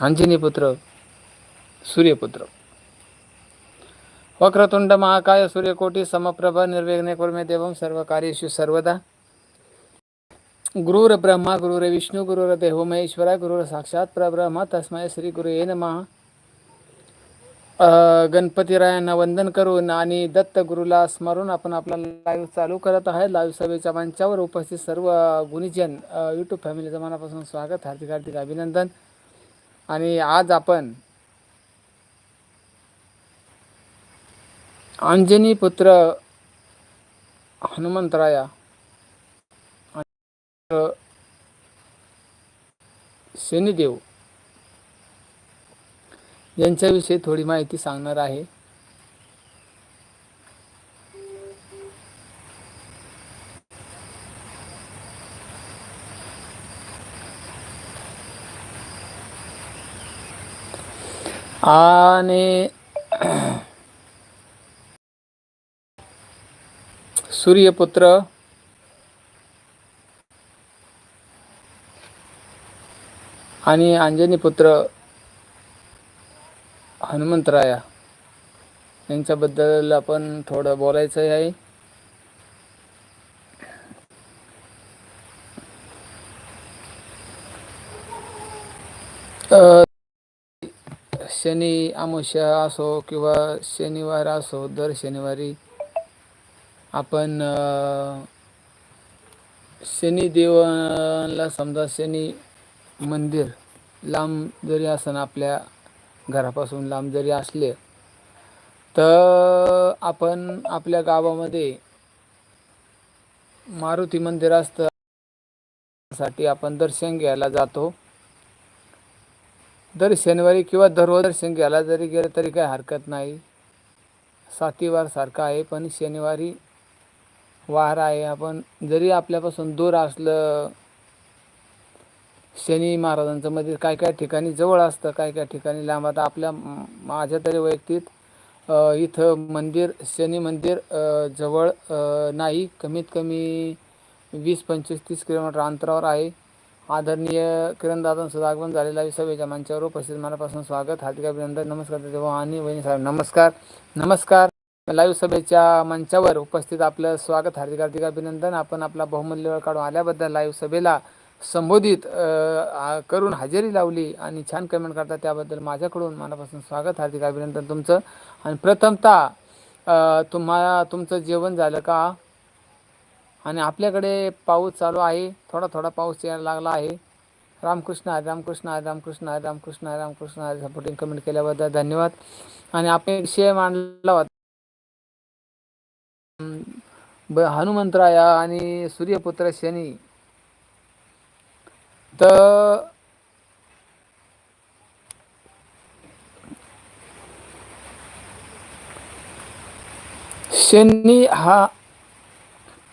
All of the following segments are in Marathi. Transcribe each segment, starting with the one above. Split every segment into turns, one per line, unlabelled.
अंजनीपुत्र सूर्यपुत्र वक्रतुंड महाकाय सूर्यकोटी समप्रभ निर्विघ्ने कुर्मे देवं सर्व कार्येषु सर्वदा गुरुर ब्रह्मा गुरुर विष्णू गुरुर देव महेश्वरा गुरुर साक्षात परब्रह्म तस्मै श्री गुरु ये नमः अ, गणपतीरायांना वंदन करून आणि दत्त गुरुला स्मरून आपण आपला लाईव्ह चालू करत आहे लाईव्ह सभेच्या मंचावर उपस्थित सर्व गुणीजन यूट्यूब फॅमिलीचं मनापासून स्वागत हार्दिक हार्दिक अभिनंदन आणि आज आपण अंजनी पुत्र हनुमंतराया शनिदेव यांच्याविषयी थोडी माहिती सांगणार आहे. आणि सूर्यपुत्र. आणि अंजनीपुत्र हनुमंतराया. यांच्याबद्दल आपण थोडं बोलायचं आहे शनी अमावस्या असो किंवा शनिवार असो दर शनिवारी आपण शनिदेवाला समजा शनी मंदिर लांब जरी असन आपल्या घरापासून लांब जरी असले तर आपण आपल्या गावामध्ये मारुती मंदिर असतं साठी आपण दर्शन घ्यायला जातो. दर शनिवारी किंवा दररोज दर्शन घ्यायला जरी गेलं तरी काही हरकत नाही. सातीवार सारखा आहे पण शनिवारी वार आहे. आपण जरी आपल्यापासून दूर असलं शनी महाराजांचं मंदिर काय काय ठिकाणी जवळ असतं काय काय ठिकाणी लांब. आता आपल्या माझ्या तरी वैयक्तिक इथं मंदिर शनी मंदिर जवळ नाही. कमीत कमी वीस पंचवीस तीस किलोमीटर अंतरावर आहे. आदरणीय किरणदादांचं आगमन झालेलं आहे. सभेच्या मंचावर उपस्थित. मनापासून स्वागत. हार्दिक अभिनंदन. नमस्कार देवा आणि वहिनी साहेब. नमस्कार. नमस्कार. लाईव्ह सभेच्या मंचावर उपस्थित आपलं स्वागत. हार्दिक हार्दिक अभिनंदन. आपण आपला बहुमूल्य वेळ काढून आल्याबद्दल लाईव्ह सभेला संबोधित करून हजेरी लावली आणि छान कमेंट करता त्याबद्दल माझ्याकडून मनापासून स्वागत. हार्दिक अभिनंदन तुमचं. आणि प्रथमतः तुम्हाला तुम्हा तुमचं जेवण झालं का? आणि आपल्याकडे पाऊस चालू आहे. थोडा थोडा पाऊस यायला लागला आहे. रामकृष्ण हरे रामकृष्ण हरे रामकृष्ण हरे रामकृष्ण हरे रामकृष्ण हरे सपोर्टिंग कमेंट केल्याबद्दल धन्यवाद. आणि आपण एक विषय मांडला होता. ब हनुमंतराया आणि सूर्यपुत्र शनी. तर शनी हा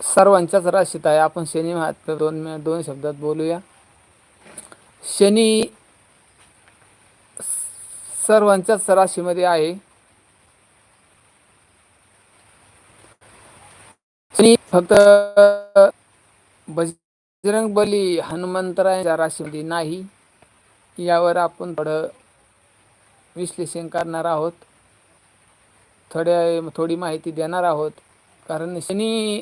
सर्वांच्याच राशीत आहे. आपण शनी महात्म्य दोन दोन शब्दात बोलूया. शनी सर्वांच्याच राशीमध्ये आहे. शनी फक्त बजरंग बली हनुमंतरायांच्या राशीमध्ये नाही. यावर आपण थोडं विश्लेषण करणार आहोत. थोड्या थोडी माहिती देणार आहोत. कारण शनी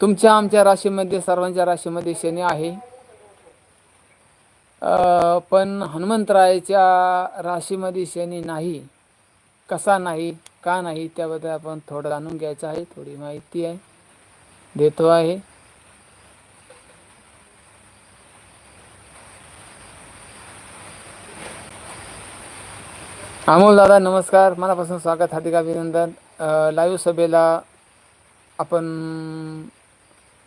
तुमच्या आमच्या राशीमध्ये सर्वांच्या राशीमध्ये शनी आहे. पण हनुमंतरायाच्या राशीमध्ये शनी नाही. कसा नाही का नाही त्याबद्दल आपण थोडं जाणून घ्यायचं आहे. थोडी माहिती आहे. देतो आहे. अमोल दादा नमस्कार. मनापासून स्वागत हार्दिक अभिनंदन. लाईव्ह सभेला आपण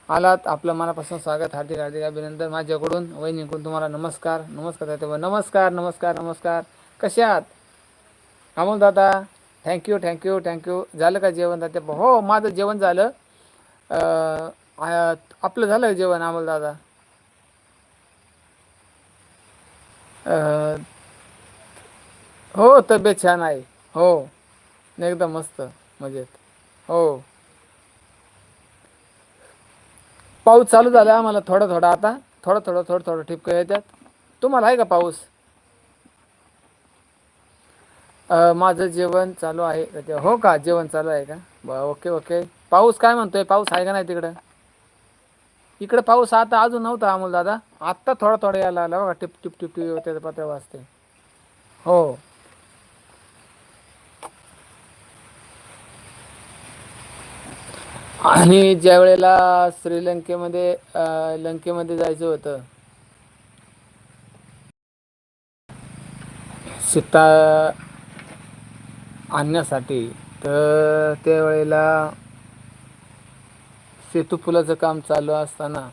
आलात. आपलं मनापासून स्वागत हार्दिक हार्दिक अभिनंदन माझ्याकडून. वहिनीकडून तुम्हाला नमस्कार. नमस्कार तेव्हा नमस्कार नमस्कार नमस्कार. कसे आहात? अमोल दादा थँक्यू थँक्यू थँक्यू झालं का जेवण दादा हो माझं जेवण झालं. आपलं झालं जेवण अमोल दादा? हो तब्येत छान आहे. हो एकदम मस्त मजेत. हो. पाऊस चालू झाला आम्हाला थोडं थोडं आता थोडं थोडं थोडं थोडं ठिपकं येतात तुम्हाला आहे का पाऊस माझं जेवण चालू आहे हो का जेवण चालू आहे का ओके ओके पाऊस काय म्हणतोय पाऊस आहे का नाही तिकडं इकडे पाऊस आता अजून नव्हता अमोल दादा आत्ता थोडा थोडा यायला आला बघा टिप टिप टिप टिप त्याचं पत्र वाजते हो आणि ज्या वेळेला श्रीलंकेमध्ये लंकेमध्ये जायचं होतं सीता आणण्यासाठी तर त्यावेळेला सेतू पुलाचं काम चालू असताना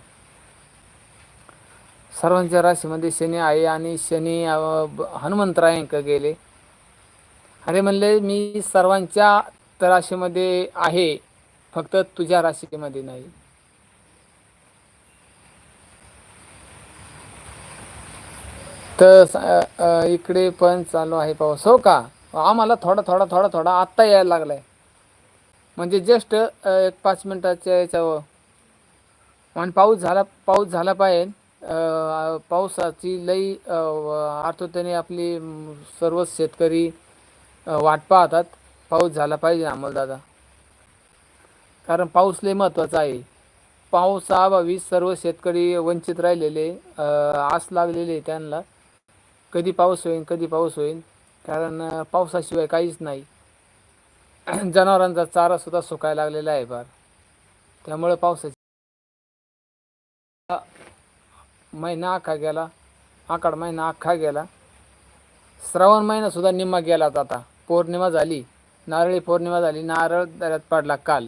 सर्वांच्या राशीमध्ये शनी आहे आणि शनी हनुमंतरायांक गेले. अरे म्हणले मी सर्वांच्या राशीमध्ये आहे. फक्त तुझ्या राशीमध्ये नाही. तर इकडे पण चालू आहे पाऊस. हो का? आम्हाला थोडा थोडा थोडा थोडा आत्ता यायला लागलाय. म्हणजे जस्ट एक पाच मिनिटाच्या याच्यावर. आणि पाऊस झाला पाऊस झाला पाहिजे. पावसाची लई अ, आपली सर्वच सर्व शेतकरी वाट पाहतात. पाऊस झाला पाहिजे अमोलदादा कारण पाऊस लय महत्त्वाचा आहे. पावसाअभावी सर्व शेतकरी वंचित राहिलेले आस लागलेले त्यांना. कधी पाऊस होईल कधी पाऊस होईल कारण पावसाशिवाय काहीच नाही. जनावरांचा चारा सुद्धा सुकायला लागलेला आहे फार. त्यामुळे पावसाची महिना आखा गेला. आकाड महिना अख्खा गेला. श्रावण महिना सुद्धा निम्मा गेलात आता. पौर्णिमा झाली. नारळी पौर्णिमा झाली. नारळ दऱ्यात पडला काल.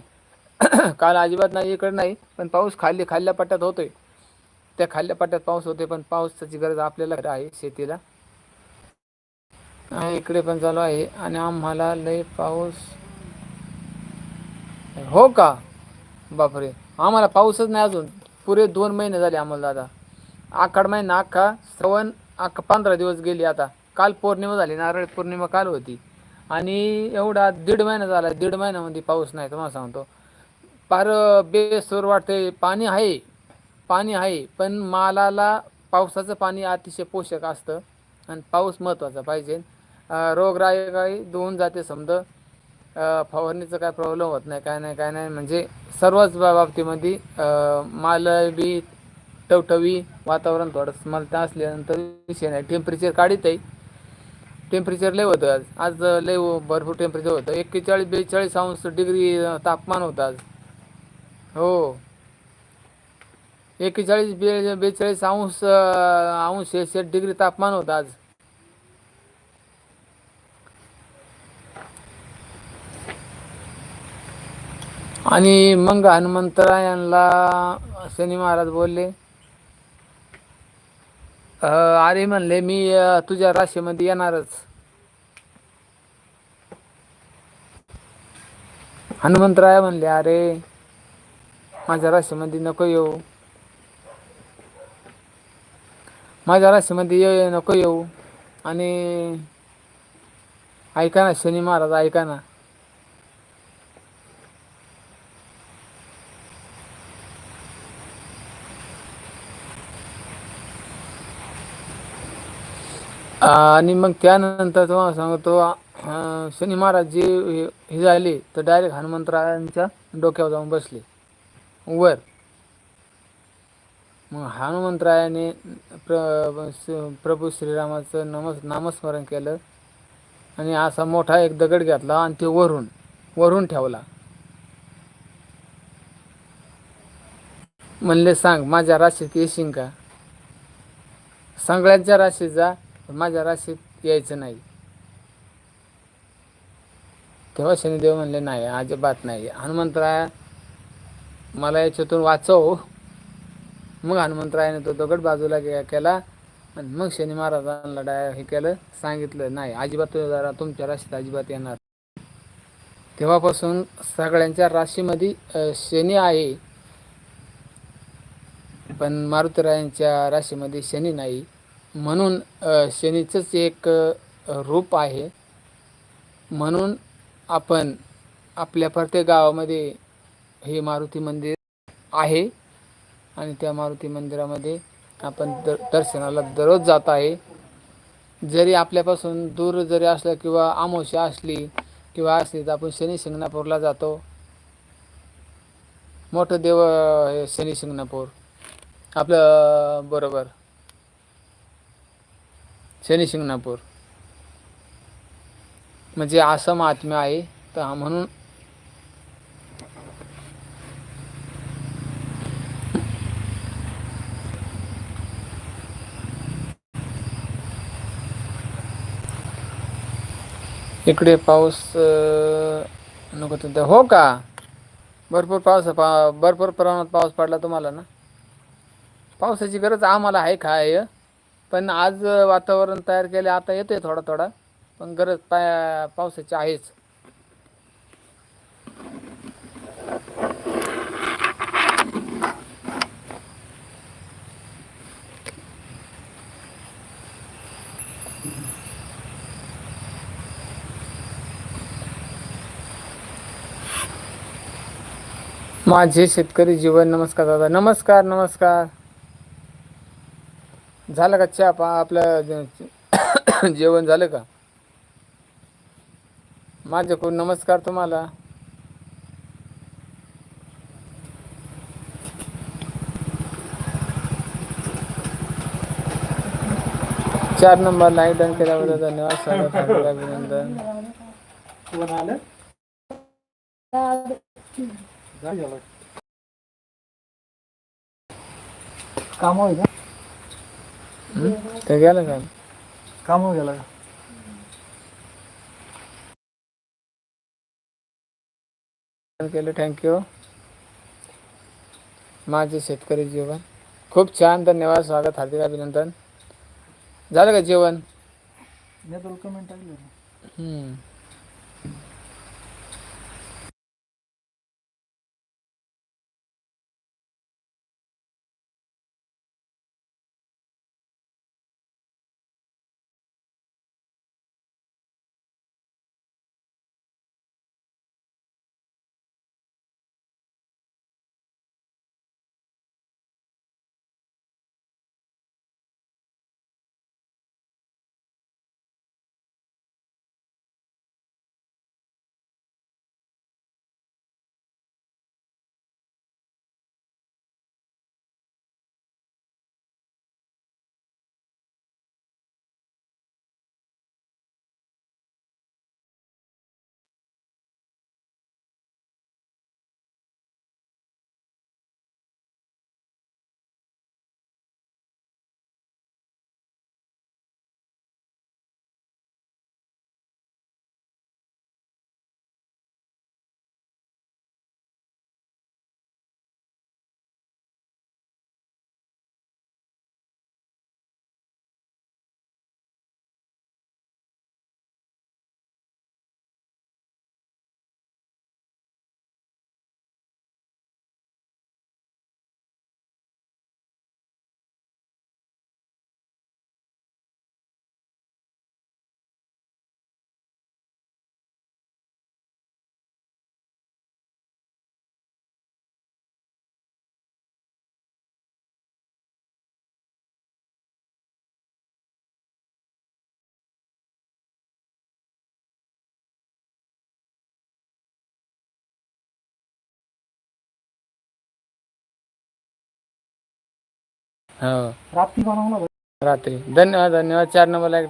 काल अजिबात नाही इकडे नाही पण पाऊस खाली खाल्ल्या पट्ट्यात होतोय. त्या खाल्ल्या पट्ट्यात पाऊस होतोय पण पावसाची गरज आपल्याला आहे शेतीला. इकडे पण चालू आहे आणि आम्हाला लय पाऊस. हो का? बापरे. आम्हाला पाऊसच नाही अजून. पुरे दोन महिने झाले आम्हाला दादा. आखाड महिना अख्खा श्रवण अख्खा पंधरा दिवस गेली आता. काल पौर्णिमा झाली नारळ पौर्णिमा काल होती. आणि एवढा दीड महिना झाला दीड महिन्यामध्ये पाऊस नाही तुम्हाला सांगतो. फार बेसूर वाटते पाणी आहे पाणी आहे पण मालाला पावसाचं पाणी अतिशय पोषक असतं आणि पाऊस महत्त्वाचा पाहिजे. अं, रोगराई काही दोन जाते समजा. फवारणीचं काय प्रॉब्लेम होत नाही काय नाही काय नाही. म्हणजे सर्वच बाबतीमध्ये अ, माल बी टवटवी वातावरण थोडं स्मलता असल्यानंतर विषय नाही. टेम्परेचर काढीत आहे टेम्परेचर लय होतं आज. आज लय भरपूर टेम्परेचर होतं. एक्केचाळीस बेचाळीस अंश डिग्री तापमान होतं आज. हो. एकेचाळीस बे बेचाळीस अंश अंश सेल्सिअस डिग्री तापमान होतं आज. आणि मग हनुमंतरायांना शनी महाराज बोलले अरे म्हणले मी तुझ्या राशीमध्ये येणारच. हनुमंतराय म्हणले अरे माझ्या राशीमध्ये नको येऊ. माझ्या राशीमध्ये ये नको येऊ. आणि ऐका ना शनी महाराज ऐका ना. आणि मग त्यानंतर तुम्हाला सांगतो शनी महाराज जे हे झाले तर डायरेक्ट हनुमंतरायांच्या डोक्यावर जाऊन बसले. वर. मग हनुमंतरायाने प्र प्रभू श्रीरामाचं नमस् नामस्मरण केलं आणि असा मोठा एक दगड घेतला आणि ते वरून वरून ठेवला. म्हणले सांग माझ्या राशीत येशील का? सगळ्यांच्या राशीत जा माझ्या राशीत यायचं नाही. तेव्हा शनिदेव म्हणले नाही अजिबात नाही. हनुमंतराया मला याच्यातून वाचव. मग हनुमंतरायाने तो दगड बाजूला केला. आणि मग शनी महाराजांना डाय हे केलं. सांगितलं नाही अजिबात जरा तुमच्या राशीत अजिबात येणार तेव्हापासून सगळ्यांच्या राशीमध्ये शनी आहे. पण मारुतीरायांच्या राशीमध्ये शनी नाही. म्हणून शनीचंच एक रूप आहे. म्हणून आपण आपल्या प्रत्येक गावामध्ये हे मारुती मंदिर आहे. आणि त्या मारुती मंदिरामध्ये आपण द दर्शनाला दररोज जात आहे. जरी आपल्यापासून दूर जरी असलं किंवा आमोशा असली किंवा असली तर आपण शनी शिंगणापूरला जातो. मोठं देव हे शनी शिंगणापूर. आपलं बरोबर. शनी शिंगणापूर. म्हणजे असं महात्म्य आहे. तर म्हणून इकडे पाऊस नको तिथं हो का? भरपूर पाऊस पा भरपूर प्रमाणात पाऊस पडला तुम्हाला ना? पावसाची गरज आम्हाला आहे काय पण आज वातावरण तयार केले आता येते थोडा थोडा पण गरज पा पावसाची आहेच. माझे शेतकरी जीवन नमस्कार दादा. नमस्कार नमस्कार. झालं का चहा पा आपलं जेवण झालं का? माझ्याकडून नमस्कार तुम्हाला. चार नंबर लाईक डन केल्याबद्दल धन्यवाद. स्वागत अभिनंदन.
काम होय का?
ते गेलं का?
काम हो गेला का?
केलं थँक्यू माझे शेतकरी जीवन. खूप छान धन्यवाद स्वागत हार्दिक अभिनंदन. झालं का जेवण?
मी तुला कमेंट टाकले.
हं.
रात्री बनवला
रात्री. धन्यवाद धन्यवाद. चार नंबर लाईक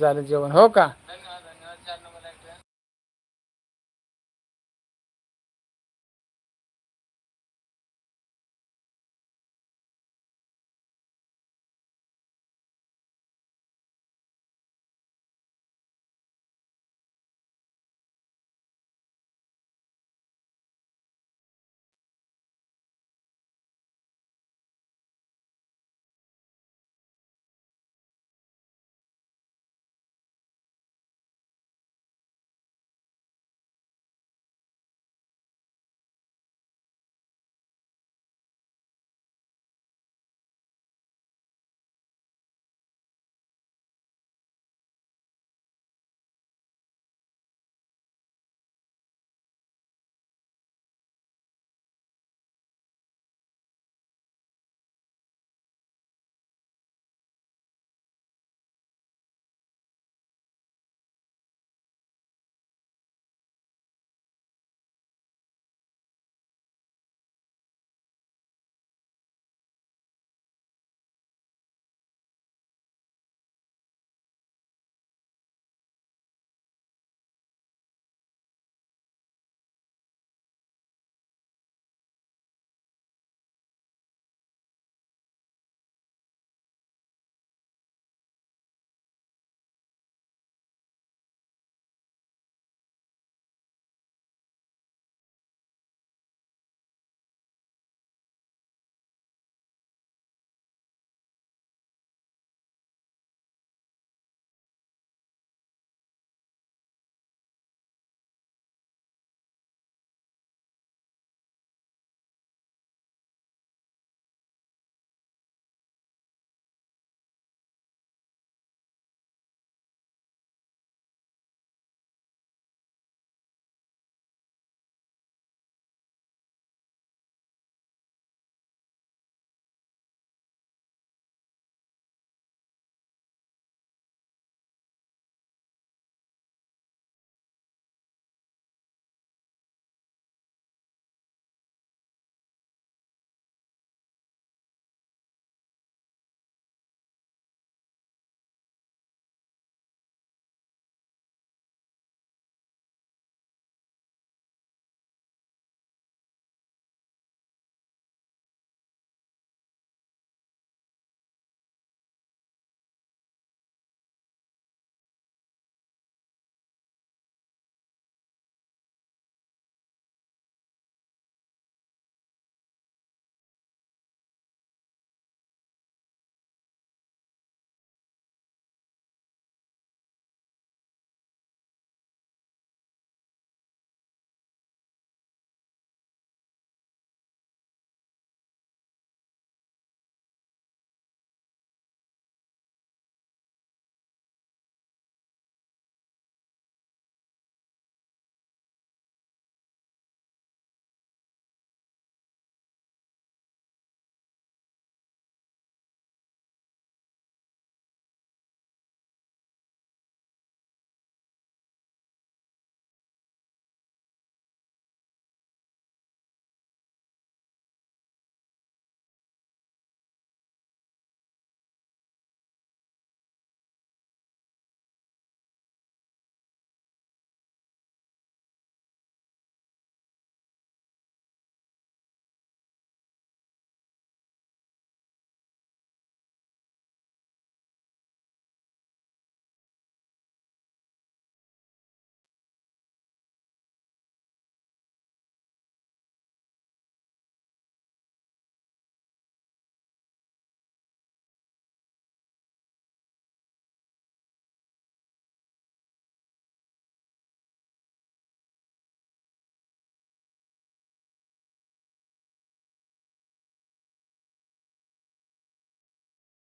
झालं जेवण. हो का?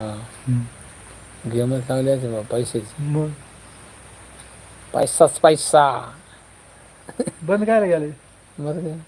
गेम चांगली आहे बा पैशाची.
मग?
पैसाच पैसा.
बंद काय गेले.
बरं काय?